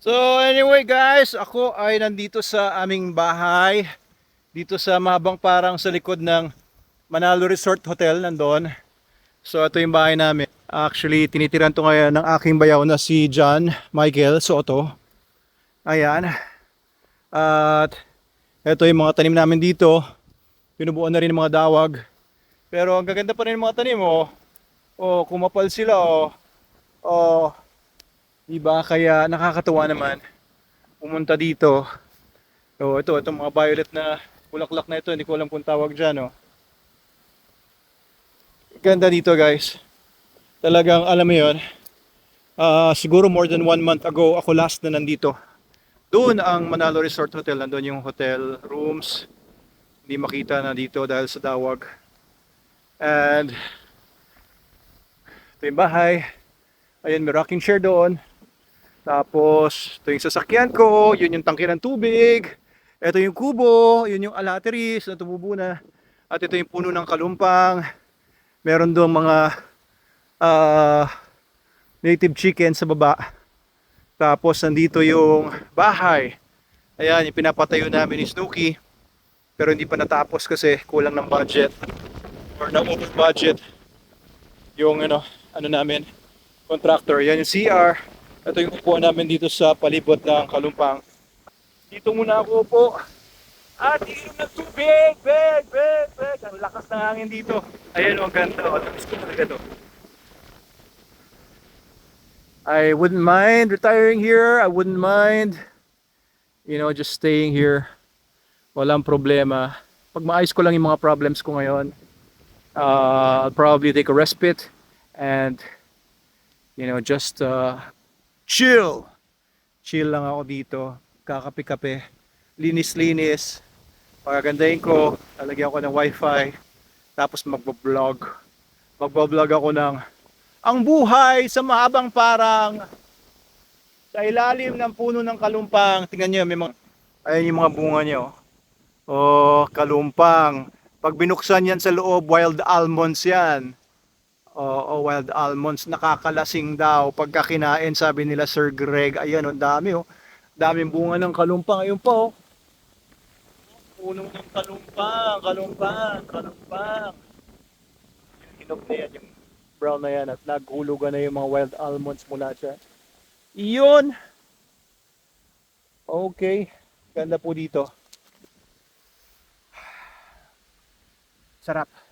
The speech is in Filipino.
So anyway guys, ako ay nandito sa aming bahay. Dito sa mahabang parang sa likod ng Manalo Resort Hotel nandun. So ito yung bahay namin. Actually, tinitiran to ngayon ng aking bayaw na si John Michael Soto. Ayan. At ito yung mga tanim namin dito. Pinubuan na rin ng mga dawag. Pero ang gaganda pa rin ng mga tanim oh. Oh, kumapal sila oh. Oh, Diba? Kaya nakakatuwa naman pumunta dito. So, ito, itong mga violet na bulaklak na ito, hindi ko alam kung tawag dyan, oh. Ganda dito, guys. Talagang, alam mo yun, ah, siguro more than one month ago, ako last na nandito. Doon ang Manalo Resort Hotel, nandun yung hotel rooms. Hindi makita na dito dahil sa dawag. And, ito yung bahay. Ayun, may rocking chair doon. Tapos, ito yung sasakyan ko, yun yung tangke ng tubig. Ito yung kubo, yun yung alateris na tumubo. At ito yung puno ng kalumpang. Meron doon mga ah, native chicken sa baba. Tapos, nandito yung bahay. Ayan, yung pinapatayo namin ni Snooki. Pero hindi pa natapos kasi kulang ng budget. Or na budget. Yung ano, ano namin, contractor. Yan yung CR. Ito yung upuan namin dito sa palibot ng Kalumpang. Dito muna ako po. At inom ng tubig! Beg! Beg! Beg! Ang lakas ng hangin dito. Ayan o, ang ganda. O, tapos ko talaga to. I wouldn't mind retiring here. I wouldn't mind, you know, just staying here. Walang problema. Pag maayos ko lang yung mga problems ko ngayon, uh, I'll probably take a respite and, you know, just uh, chill. Chill lang ako dito. Kakape-kape. Linis-linis. Pagagandahin ko. Lalagyan ko ng wifi. Tapos magbablog. Magbablog ako ng ang buhay sa mahabang parang sa ilalim ng puno ng kalumpang. Tingnan nyo, may mga, ayan yung mga bunga nyo. Oh, kalumpang. Pag binuksan yan sa loob, wild almonds yan. Oo, wild almonds nakakalasing daw pagka kinain sabi nila Sir Greg. Ayan, ang dami oh. Daming bunga ng kalumpang. Ayun pa oh. Puno ng kalumpang, kalumpang, kalumpang. Yung hinog na yan, yung brown na yan at naghulugan na yung mga wild almonds mula siya. Iyon. Okay. Ganda po dito. Sarap.